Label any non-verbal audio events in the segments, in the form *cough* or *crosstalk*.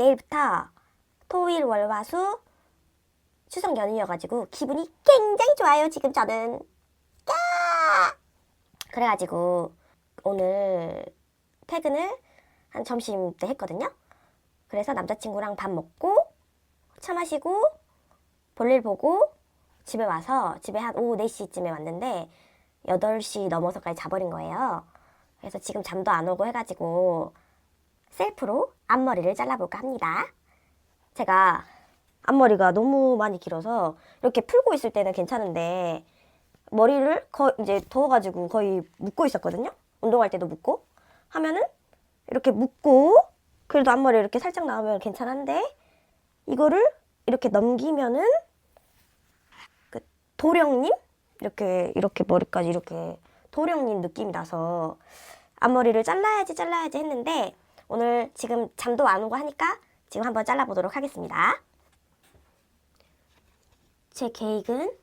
내일부터 토일 월화수 추석 연휴여가지고 기분이 굉장히 좋아요 지금 저는. 야! 그래가지고 오늘 퇴근을 한 점심 때 했거든요. 그래서 남자친구랑 밥 먹고 차 마시고 볼일 보고 집에 와서 집에 한 오후 4시쯤에 왔는데 8시 넘어서까지 자버린 거예요. 그래서 지금 잠도 안 오고 해가지고 셀프로 앞머리를 잘라볼까 합니다. 제가 앞머리가 너무 많이 길어서 이렇게 풀고 있을 때는 괜찮은데 머리를 거 이제 더워가지고 거의 묶고 있었거든요. 운동할 때도 묶고 하면은 이렇게 묶고 그래도 앞머리 이렇게 살짝 나오면 괜찮은데 이거를 이렇게 넘기면은 그 도령님 이렇게 이렇게 머리까지 이렇게 도령님 느낌이 나서 앞머리를 잘라야지 잘라야지 했는데 오늘 지금 잠도 안 오고 하니까 지금 한번 잘라보도록 하겠습니다. 제 계획은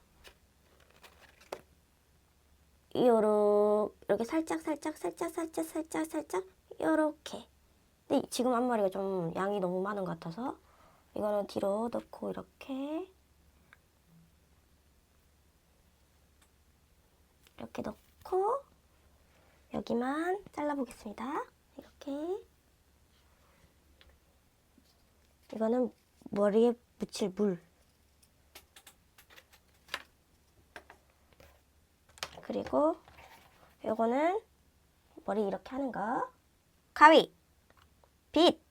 요렇게 이렇게 살짝 살짝 살짝 살짝 살짝 살짝 요렇게 근데 지금 앞머리가 좀 양이 너무 많은 것 같아서 이거는 뒤로 넣고 이렇게 이렇게 넣고 여기만 잘라보겠습니다. 이렇게 이거는 머리에 묻힐 물. 그리고 요거는 머리 이렇게 하는 거. 가위. 빗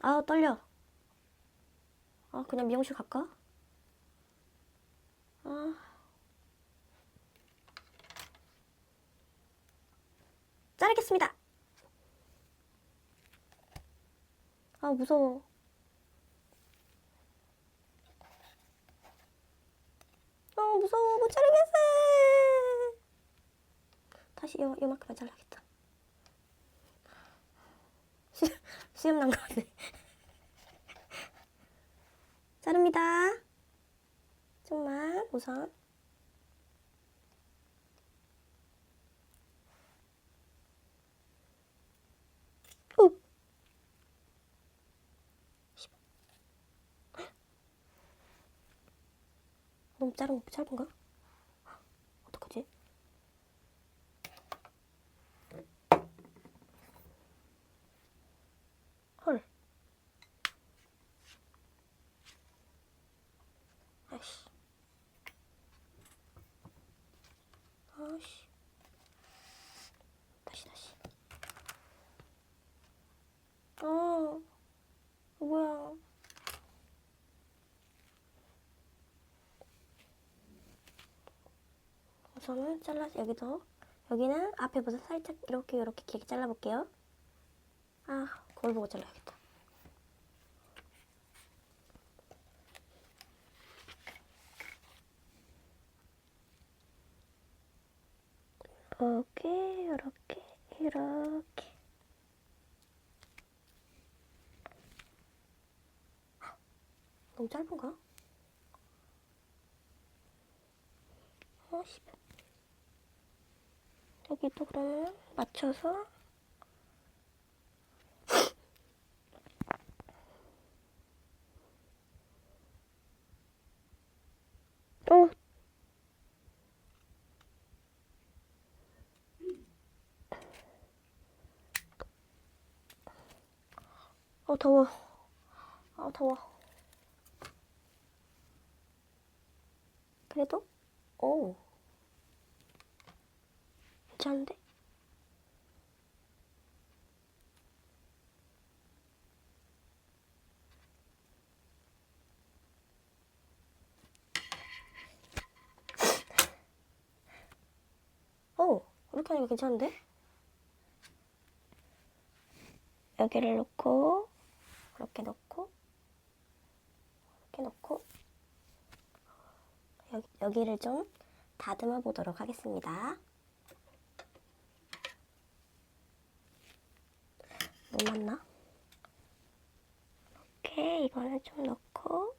아 떨려. 아 그냥 미용실 갈까? 아. 자르겠습니다. 아, 무서워. 아, 무서워. 못 자르겠어. 다시 요, 요만큼만 잘라야겠다. 수, 수염 난거 같네. 자릅니다. 좀만 우선 오. 너무 짧은 짧은가? 어떡하지? 헐. 아이씨. 아씨. 다시 다시. 아, 뭐야? 우선은 잘라 여기서 여기는 앞에부터 살짝 이렇게 이렇게 길게 잘라볼게요. 아, 거울 보고 잘라야겠다. 이렇게 이렇게 이렇게 너무 짧은가? 어, 씨. 여기도 그러면 맞춰서 *laughs* 어, 어 더워. 아 더워. 그래도 오 괜찮은데? 오 이렇게 하니까 괜찮은데? 여기를 놓고 이렇게 놓고 이렇게 놓고 여기, 여기를 좀 다듬어 보도록 하겠습니다. 뭐 맞나? 오케이 이거는 좀 넣고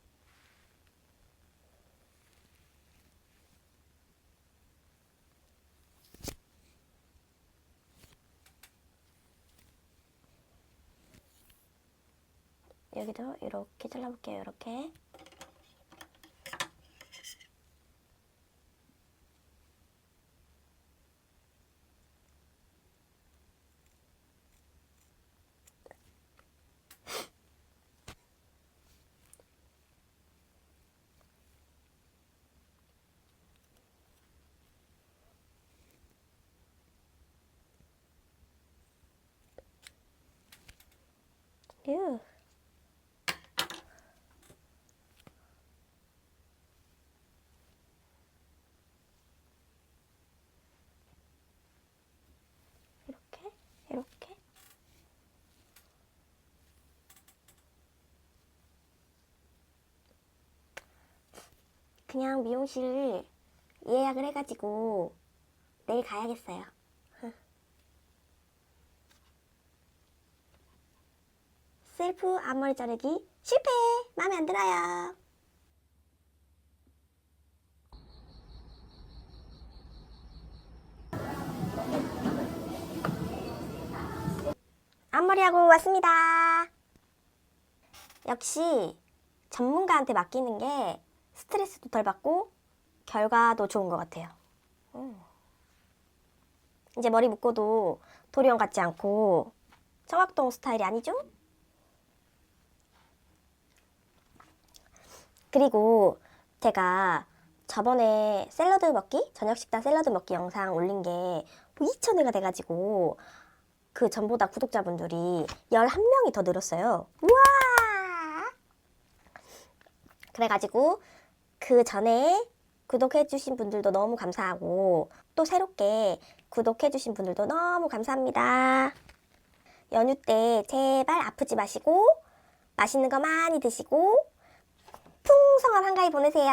여기도 이렇게 잘라볼게요 이렇게 유. 이렇게 이렇게 그냥 미용실 예약을 해가지고 내일 가야겠어요. 셀프 앞머리 자르기 실패! 마음에 안 들어요. 앞머리하고 왔습니다. 역시 전문가한테 맡기는 게 스트레스도 덜 받고 결과도 좋은 것 같아요. 음. 이제 머리 묶어도 도리형 같지 않고 청학동 스타일이 아니죠? 그리고 제가 저번에 샐러드 먹기 저녁 식단 샐러드 먹기 영상 올린 게 2,000회가 돼가지고 그 전보다 구독자분들이 11명이 더 늘었어요. 우와! 그래가지고 그 전에 구독해주신 분들도 너무 감사하고 또 새롭게 구독해주신 분들도 너무 감사합니다. 연휴 때 제발 아프지 마시고 맛있는 거 많이 드시고 풍성한 한가위 보내세요.